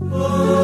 Oh.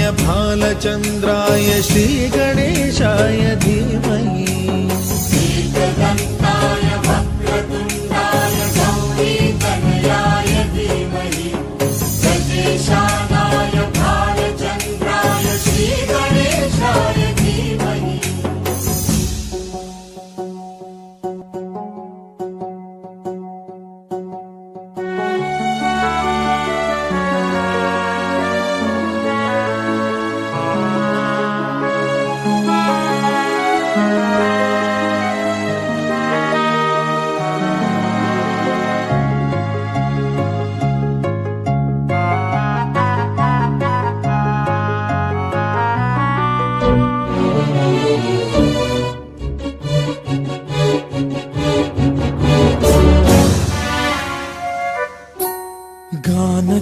भालचन्द्राय श्रीगणेशाय धीमहि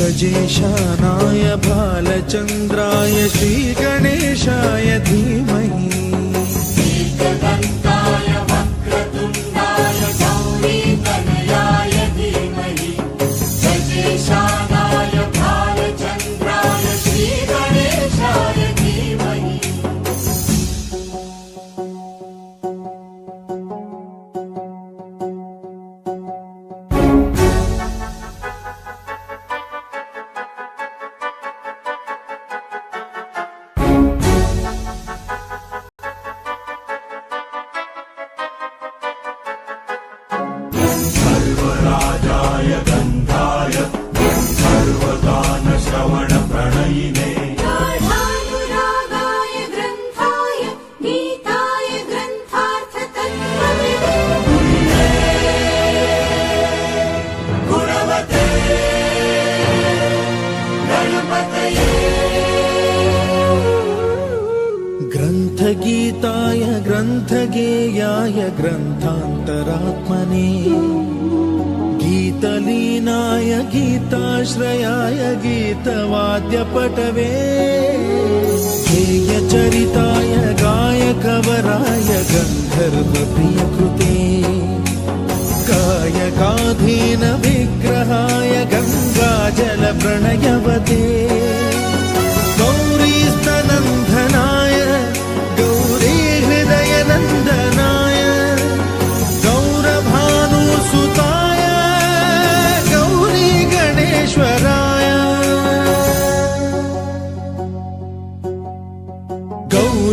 गजेशानाय भालचन्द्राय श्रीगणेशाय धीमहि गीताय ग्रन्थगेयाय ग्रन्थान्तरात्मने गीतलीनाय गीताश्रयाय गीतवाद्यपटवे हेयचरिताय गायकवराय गन्धर्वप्रियकृते गायकाधीनविग्रहाय गङ्गाजलप्रणयवते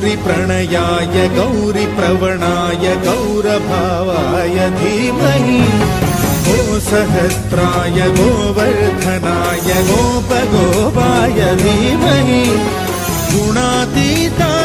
गौरिप्रणयाय गौरिप्रवणाय गौरभावाय धीमहि। गो सहस्राय गोवर्धनाय गोपगोपाय धीमहि। गुणाधीशाय